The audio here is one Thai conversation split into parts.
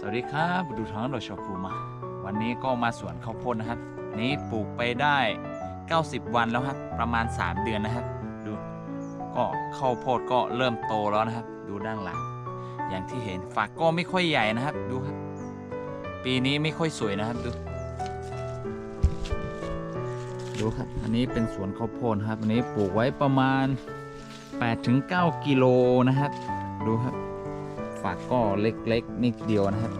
สวัสดีครับดูท้องโดยชอภูมา วันนี้ก็มาสวนข้าวโพดนะครับ นี้ปลูกไปได้ 90 วันแล้วครับ ประมาณ 3 เดือนนะครับ ดูก็ข้าวโพดก็เริ่มโตแล้วนะครับ ดูด้านหลัง อย่างที่เห็นฝักก็ไม่ค่อยใหญ่นะครับ ดูครับ ปีนี้ไม่ค่อยสวยนะครับ ดู ดูครับ อันนี้เป็นสวนข้าวโพดครับ อันนี้ปลูกไว้ประมาณ 8-9 กิโลนะครับ ดูครับ ฝักก็เล็กๆนิดเดียวนะครับ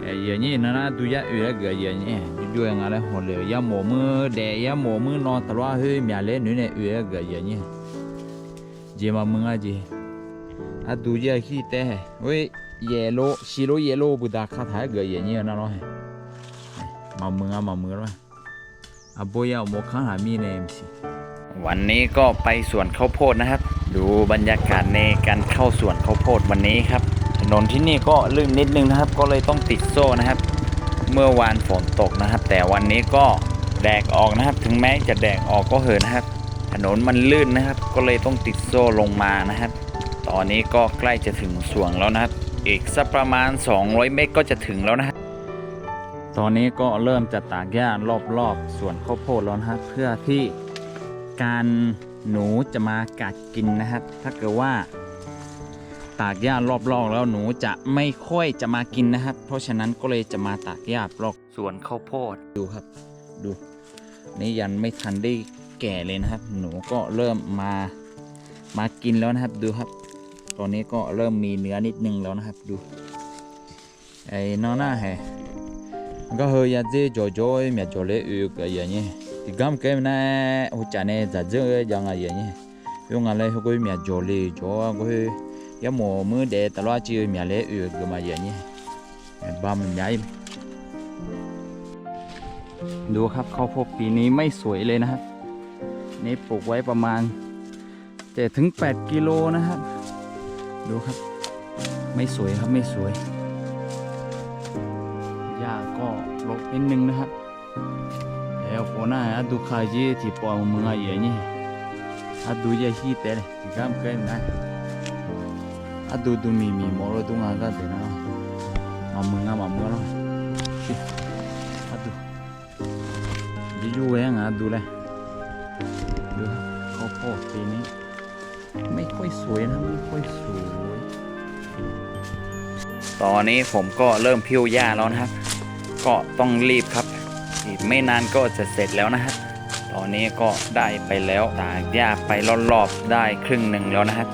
เอ่ออย่างนี้นะนะดูยะเอือเกือย่างนี้อยู่ๆอย่างไรหัวเหลือยาหมูมือแดดยาหมูมือนอนตลอดเฮ้ยมีอะไรหนูเนี่ยอือเกือย่างนี้เจมามึงอะเจอะดูยะขี้แต่เว้ยเยลโลชิโลเยลโลบุดาคาถาเกือย่างนี้นะเนาะมามึงอะมามึงแล้วอะโบยาโมข้างหามีเนมสิวันนี้ก็ไปสวนข้าวโพดนะครับ ดูบรรยากาศในการเข้าสวนข้าวโพดวันนี้ครับ ถนนที่นี่ก็ลื่นนิดนึงนะครับ ก็เลยต้องติดโซ่นะครับ เมื่อวานฝนตกนะครับ แต่วันนี้ก็แดกออกนะครับ ถึงแม้จะแดกออกก็เหอะนะครับ ถนนมันลื่นนะครับ ก็เลยต้องติดโซ่ลงมานะครับ ตอนนี้ก็ใกล้จะถึงสวนแล้วนะครับ อีกสักประมาณ 200 เมตรก็จะถึงแล้วนะครับตอนนี้ก็เริ่มจะตากหญ้ารอบๆสวนข้าวโพดแล้วนะครับเพื่อที่การ หนูจะมากัดกินนะครับถ้าเกิดว่า ตากหญ้ารอบๆแล้วหนูจะไม่ค่อยจะมากินนะครับ เพราะฉะนั้นก็เลยจะมาตากหญ้ารอบสวนข้าวโพดดูครับ ดูนี่ยันไม่ทันได้แก่เลยนะครับ หนูก็เริ่มมามากินแล้วนะครับดูครับ ตอนนี้ก็เริ่มมีเนื้อนิดนึงแล้วนะครับดูไอ้น้องหน้าแฮก็เฮียเจจอยๆเมียจอเลยอือก็อย่างนี้ဒီက thì gam cái này hỗ trợ này giả dơ giờ ngày vậy nhé lúc ngày lấy có mía giò lì cho có cái mùa mưa để tao lo chơi mía lấy ừ cái mà vậy nhé ba mình nhảy ดูครับข้าวโพดปีนี้ไม่สวยเลยนะครับ นี่ปลูกไว้ประมาณเจ็ดถึงแปดกิโลนะครับ ดูครับ ไม่สวยครับไม่สวยหญ้าก็ลกนิดนึงนะครับ เอลโฟน่าอะดูขายจีที่ปอมึงอะอย่างนี้อะดูยาฮีเตะที่กำเกินนะอะดูดูมีมีมอรดูงากันเถอะนะมามึงอะมามึงอะอะดูยี่ยูเองอะดูเลยดูข้าวโพดปีนี้ไม่ค่อยสวยนะไม่ค่อยสวยตอนนี้ผมก็เริ่มพิ้วหญ้าแล้วนะครับ ก็ต้องรีบครับ อีกไม่นานก็จะเสร็จแล้วนะฮะตอนนี้ก็ได้ไปแล้วตากหญ้าไปรอบๆได้ครึ่งหนึ่งแล้วนะครับ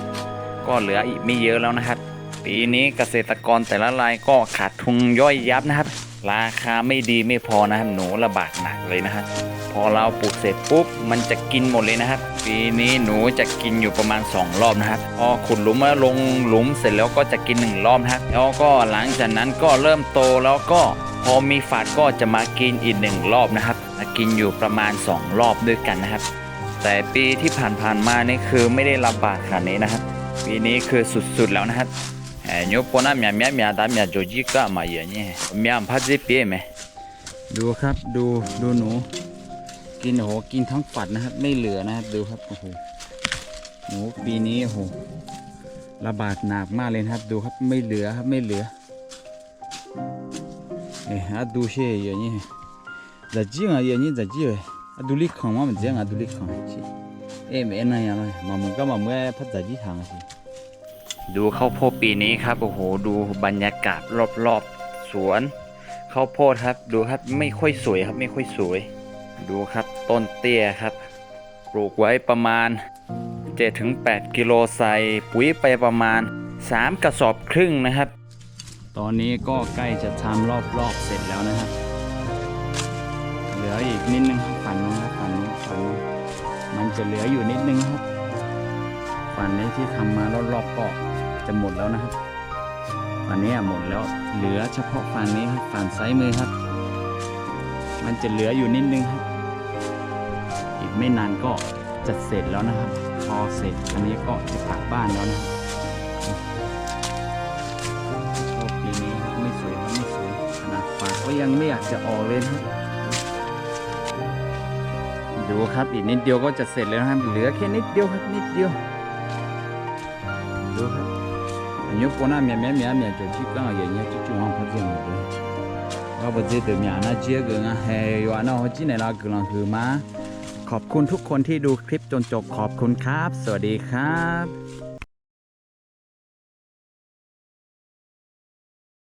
ก็เหลืออีกไม่เยอะแล้วนะครับปีนี้เกษตรกรแต่ละรายก็ขาดทุนย่อยยับนะครับ ราคาไม่ดีไม่พอนะครับหนูระบาดหนักเลยนะครับพอเราปลูกเสร็จปุ๊บมันจะกินหมดเลยนะครับปีนี้หนูจะกินอยู่ประมาณ 2 รอบนะครับพอขุดหลุมแล้วลงหลุมเสร็จแล้วก็จะกินหนึ่งรอบนะครับแล้วก็หลังจากนั้นก็เริ่มโตแล้วก็ พอมีฝาดก็จะมากินอีกหนึ่งรอบนะครับมากินอยู่ประมาณ 2 รอบด้วยกันนะครับ แต่ปีที่ผ่านๆมานี่คือไม่ได้ลำบากขนาดนี้นะครับ ปีนี้คือสุดๆแล้วนะครับเอ่อโยปนาเมียเมียเมียตาเมียโจจิกะมาเยอะเนี่ยเมียพัดจิเปียไหมดูครับดูดูหนู กินโอ้โหกินทั้งฝัดนะครับ ไม่เหลือนะครับดูครับโอ้โหหนูปีนี้โอ้โหระบาดหนักมากเลยครับ ดูครับไม่เหลือครับไม่เหลือ เอ้ฮะดูเช่ยอย่างนี้จะจีงอะย่างนี้จะจีเลยอะดูลิขังว่ามันเจีงอะดูลิขังสิเอ้ไม่นั่นยังไงมามึงก็มาเมื่อพัดจะจีทางสิดูข้าวโพดปีนี้ครับโอ้โหดูบรรยากาศรอบๆสวนข้าวโพดครับดูครับไม่ค่อยสวยครับไม่ค่อยสวย ดูครับต้นเตี้ยครับ ปลูกไว้ประมาณ 7-8 กิโลใส่ปุ๋ยไปประมาณ 3 กระสอบครึ่งนะครับ ตอนนี้ก็ใกล้จะทำรอบๆเสร็จแล้วนะครับ เหลืออีกนิดนึงครับฝันนู้นครับฝันนู้นฝันนู้นมันจะเหลืออยู่นิดนึงครับฝันนี้ที่ทำมารอบๆก็จะหมดแล้วนะครับฝันนี้หมดแล้วเหลือเฉพาะฝันนี้ครับฝันซ้ายมือครับ มันจะเหลืออยู่นิดนึงครับ อีกไม่นานก็จะเสร็จแล้วนะครับ พอเสร็จอันนี้ก็จะกลับบ้านแล้วนะครับ ยังไม่อยากจะออกเลยนะดูครับอีกนิดเดียวก็จะเสร็จแล้วครับเหลือแค่นิดเดียวครับนิดเดียวดูครับอันนี้คนน่ะเมียเมียมียเมียจะจิ้งก้าอย่างเงี้ยจิ้งจงอะพัดเสียงเลยว่าประเทศเดียเมียน่าเจี๊ยกันนะเฮ้ยวาน่าหัวจีนในลากันคือมาขอบคุณทุกคนที่ดูคลิปจนจบขอบคุณครับ สวัสดีครับ